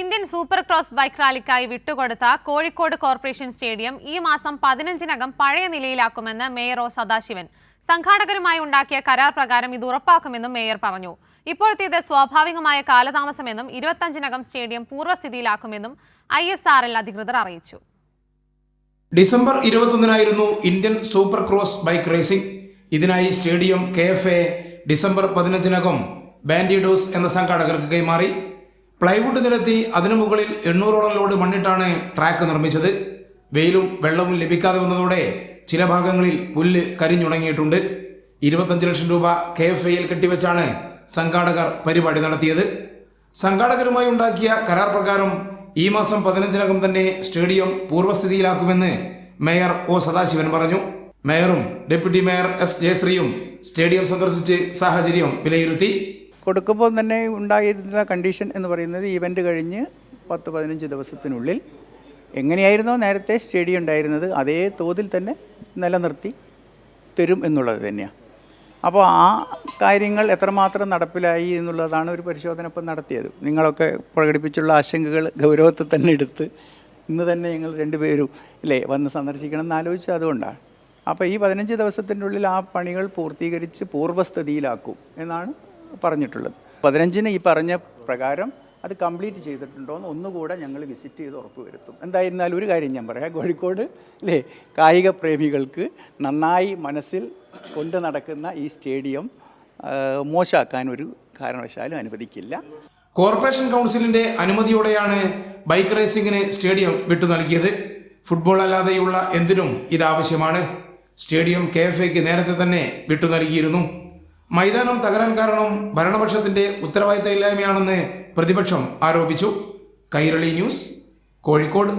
Indian super cross bike റാലിക്കായി വിട്ടുകൊടുത്ത Kozhikode corporation stadium ഈ മാസം പതിനഞ്ചിനകം പഴയ നിലയിലാക്കുമെന്ന് മേയർ ഒ സദാശിവൻ. സംഘാടകരുമായി ഉണ്ടാക്കിയ കരാർ പ്രകാരം ഇത് ഉറപ്പാക്കുമെന്നും മേയർ പറഞ്ഞു. ഇപ്പോഴത്തേത് സ്വാഭാവികമായ കാലതാമസമെന്നും ഇരുപത്തഞ്ചിനകം സ്റ്റേഡിയം പൂർവസ്ഥിതിയിലാക്കുമെന്നും ഐ എസ് ആർ എൽ അധികൃതർ അറിയിച്ചു. December ഇരുപത്തൊന്നിനായിരുന്നു Indian super cross bike racing. ഇതിനായി stadium K F A December പതിനഞ്ചിനകം Bandidos എന്ന സംഘാടകർക്ക് കൈമാറി. പ്ലൈവുഡ് നിരത്തി അതിനു മുകളിൽ എണ്ണൂറോളം ലോഡ് മണ്ണിട്ടാണ് ട്രാക്ക് നിർമ്മിച്ചത്. വെയിലും വെള്ളവും ലഭിക്കാതെ വന്നതോടെ ചില ഭാഗങ്ങളിൽ പുല്ല് കരിഞ്ഞുണങ്ങിയിട്ടുണ്ട്. ഇരുപത്തഞ്ച് ലക്ഷം രൂപ കെ എഫ് ഐയിൽ കെട്ടിവെച്ചാണ് സംഘാടകർ പരിപാടി നടത്തിയത്. സംഘാടകരുമായി ഉണ്ടാക്കിയ കരാർ പ്രകാരം ഈ മാസം പതിനഞ്ചിനകം തന്നെ സ്റ്റേഡിയം പൂർവസ്ഥിതിയിലാക്കുമെന്ന് മേയർ ഒ സദാശിവൻ പറഞ്ഞു. മേയറും ഡെപ്യൂട്ടി മേയർ എസ് ജയശ്രീയും സ്റ്റേഡിയം സന്ദർശിച്ച് സാഹചര്യം വിലയിരുത്തി. കൊടുക്കുമ്പോൾ തന്നെ ഉണ്ടായിരുന്ന കണ്ടീഷൻ എന്ന് പറയുന്നത് ഈവന്റ് കഴിഞ്ഞ് പത്ത് പതിനഞ്ച് ദിവസത്തിനുള്ളിൽ എങ്ങനെയായിരുന്നോ നേരത്തെ സ്റ്റേഡിയം ഉണ്ടായിരുന്നത് അതേ തോതിൽ തന്നെ നിലനിർത്തി തരും എന്നുള്ളത് തന്നെയാണ് അപ്പോൾ ആ കാര്യങ്ങൾ എത്രമാത്രം നടപ്പിലായി എന്നുള്ളതാണ് ഒരു പരിശോധന ഇപ്പം നടത്തിയത്. നിങ്ങളൊക്കെ പ്രകടിപ്പിച്ചുള്ള ആശങ്കകൾ ഗൗരവത്തിൽ തന്നെ എടുത്ത് ഇന്ന് തന്നെ ഞങ്ങൾ രണ്ടുപേരും ഇല്ലേ വന്ന് സന്ദർശിക്കണം എന്ന് ആലോചിച്ചത് അതുകൊണ്ടാണ്. അപ്പോൾ ഈ പതിനഞ്ച് ദിവസത്തിന്റെ ഉള്ളിൽ ആ പണികൾ പൂർത്തീകരിച്ച് പൂർവസ്ഥിതിയിലാക്കും എന്നാണ് പറഞ്ഞിട്ടുള്ളത്. പതിനഞ്ചിന് ഈ പറഞ്ഞ പ്രകാരം അത് കംപ്ലീറ്റ് ചെയ്തിട്ടുണ്ടോ എന്ന് ഒന്നുകൂടെ ഞങ്ങൾ വിസിറ്റ് ചെയ്ത് ഉറപ്പ് വരുത്തും എന്തായിരുന്നാലും ഒരു കാര്യം ഞാൻ പറയാം. കോഴിക്കോട് അല്ലേ കായിക പ്രേമികൾക്ക് നന്നായി മനസ്സിൽ കൊണ്ടു നടക്കുന്ന ഈ സ്റ്റേഡിയം മോശമാക്കാൻ ഒരു കാരണവശാലും അനുവദിക്കില്ല. കോർപ്പറേഷൻ കൗൺസിലിന്റെ അനുമതിയോടെയാണ് ബൈക്ക് റേസിംഗിന് സ്റ്റേഡിയം വിട്ടു നൽകിയത്. ഫുട്ബോൾ അല്ലാതെയുള്ള എന്തിനും ഇതാവശ്യമാണ്. സ്റ്റേഡിയം കെ എഫ് എക്ക് നേരത്തെ തന്നെ വിട്ടു നൽകിയിരുന്നു. മൈതാനം തകരാൻ കാരണം ഭരണപക്ഷത്തിന്റെ ഉത്തരവാദിത്തമില്ലായ്മയാണെന്ന് പ്രതിപക്ഷം ആരോപിച്ചു. കൈരളി ന്യൂസ് കോഴിക്കോട്.